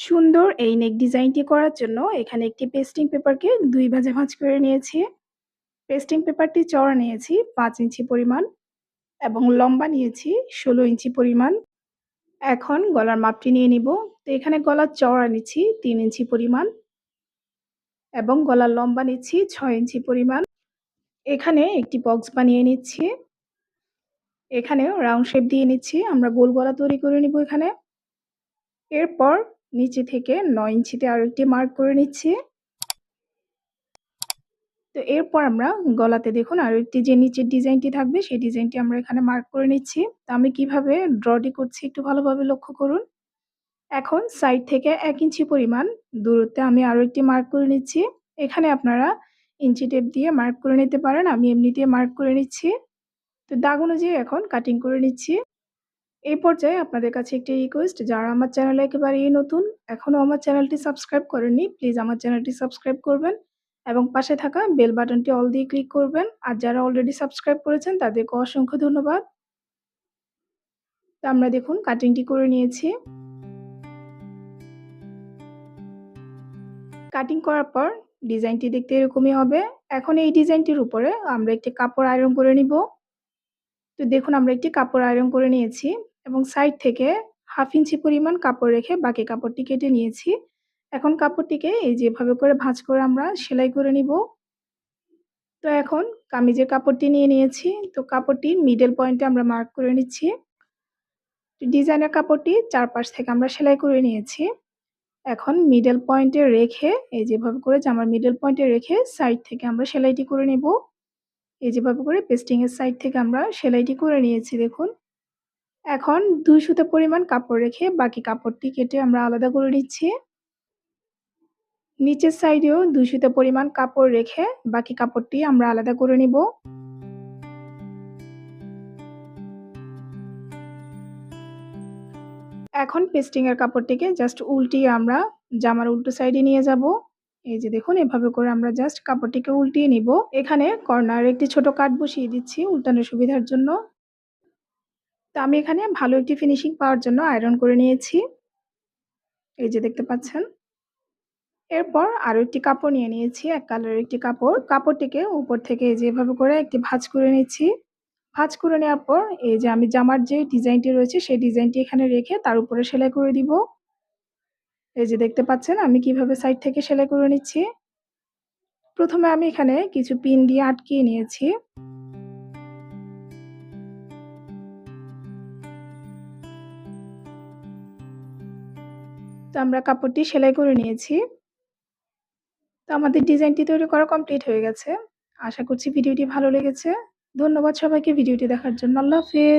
সুন্দর এই নেক ডিজাইনটি করার জন্য এখানে একটি পেস্টিং পেপারকে দুই ভাজে ভাঁজ করে নিয়েছি। পেস্টিং পেপারটি চড়া নিয়েছি, পাঁচ ইঞ্চি পরিমাণ এবং লম্বা নিয়েছি ষোলো ইঞ্চি পরিমাণ। এখন গলার মাপটি নিয়ে নিব। তো এখানে গলার চওড়া নিচ্ছি তিন ইঞ্চি পরিমাণ এবং গলার লম্বা নিচ্ছি ছয় ইঞ্চি পরিমাণ। এখানে একটি বক্স বানিয়ে নিচ্ছি। এখানে রাউন্ড শেপ দিয়ে নিচ্ছি। আমরা গোল গলা তৈরি করে নিব এখানে। এরপর নিচে থেকে নয় ইঞ্চিতে আরও একটি মার্ক করে নিচ্ছি। তো এরপর আমরা গলাতে দেখুন আরও একটি যে নিচের ডিজাইনটি থাকবে, সেই ডিজাইনটি আমরা এখানে মার্ক করে নিচ্ছি। তো আমি কীভাবে ড্রটি করছি একটু ভালোভাবে লক্ষ্য করুন। এখন সাইড থেকে এক ইঞ্চি পরিমাণ দূরত্বে আমি আরও একটি মার্ক করে নিচ্ছি। এখানে আপনারা ইঞ্চি টেপ দিয়ে মার্ক করে নিতে পারেন, আমি এমনিতে মার্ক করে নিচ্ছি। তো দাগ অনুযায়ী এখন কাটিং করে নিচ্ছি। এই পর্যায়ে আপনাদের কাছে একটি রিকোয়েস্ট যারা আমার চ্যানেলে একেবারেই নতুন এখনও আমার চ্যানেলটি সাবস্ক্রাইব করেননি প্লিজ আমার চ্যানেলটি সাবস্ক্রাইব করবেন এবং পাশে থাকা বেল বাটনটি অল দিয়ে ক্লিক করবেন। আর যারা অলরেডি সাবস্ক্রাইব করেছেন, তাদেরকে অসংখ্য ধন্যবাদ। তো আমরা দেখুন কাটিংটি করে নিয়েছি। কাটিং করার পর ডিজাইনটি দেখতে এরকমই হবে। এখন এই ডিজাইনটির উপরে আমরা একটি কাপড় আয়রন করে নিব। তো দেখুন, আমরা একটি কাপড় আয়রন করে নিয়েছি। এবং সাইড থেকে হাফ ইঞ্চি পরিমাণ কাপড় রেখে বাকি কাপড়টি কেটে নিয়েছি। এখন কাপড়টিকে এই যেভাবে করে ভাঁজ করে আমরা সেলাই করে নিব। তো এখন কামিজের কাপড়টি নিয়ে নিয়েছি। তো কাপড়টির মিডল পয়েন্টে আমরা মার্ক করে নিচ্ছি। ডিজাইনের কাপড়টি চারপাশ থেকে আমরা সেলাই করে নিয়েছি। এখন মিডল পয়েন্টে রেখে এই যেভাবে করে জামার মিডল পয়েন্টে রেখে সাইড থেকে আমরা সেলাইটি করে নেব। এই যেভাবে করে পেস্টিংয়ের সাইড থেকে আমরা সেলাইটি করে নিয়েছি, দেখুন। এখন দুই সুতো পরিমাণ কাপড় রেখে বাকি কাপড়টি কেটে আমরা আলাদা করে নিচ্ছি। নিচের সাইডেও দুই সুতো পরিমাণ কাপড় রেখে বাকি কাপড়টি আমরা আলাদা করে নিব। এখন পেস্টিং এর কাপড়টিকে জাস্ট উল্টিয়ে আমরা জামার উল্টো সাইডে নিয়ে যাব। এই যে দেখুন, এভাবে করে আমরা জাস্ট কাপড়টিকে উল্টিয়ে নিব। এখানে কর্নার একটি ছোট কাট বসিয়ে দিচ্ছি উল্টানোর সুবিধার জন্য। আমি এখানে ভালো একটি ফিনিশিং পাওয়ার জন্য আয়রন করে নিয়েছি। এই যে দেখতে পাচ্ছেন। এরপর আরও একটি কাপড় নিয়ে নিয়েছি, এক কালারের একটি কাপড়। কাপড়টিকে উপর থেকে যেভাবে করে একটি ভাঁজ করে নিচ্ছি ভাঁজ করে নেওয়ার পর এই যে আমি জামার যে ডিজাইনটি রয়েছে, সেই ডিজাইনটি এখানে রেখে তার উপরে সেলাই করে দিব। এই যে দেখতে পাচ্ছেন, আমি কীভাবে সাইড থেকে সেলাই করে নিচ্ছি। প্রথমে আমি এখানে কিছু পিন দিয়ে আটকিয়ে নিয়েছি। তো আমরা কাপড়টি সেলাই করে নিয়েছি। তো আমাদের ডিজাইনটি তৈরি করা কমপ্লিট হয়ে গেছে। আশা করছি ভিডিওটি ভালো লেগেছে। ধন্যবাদ সবাইকে। ভিডিওটি দেখার জন্য আল্লাহ হাফেজ।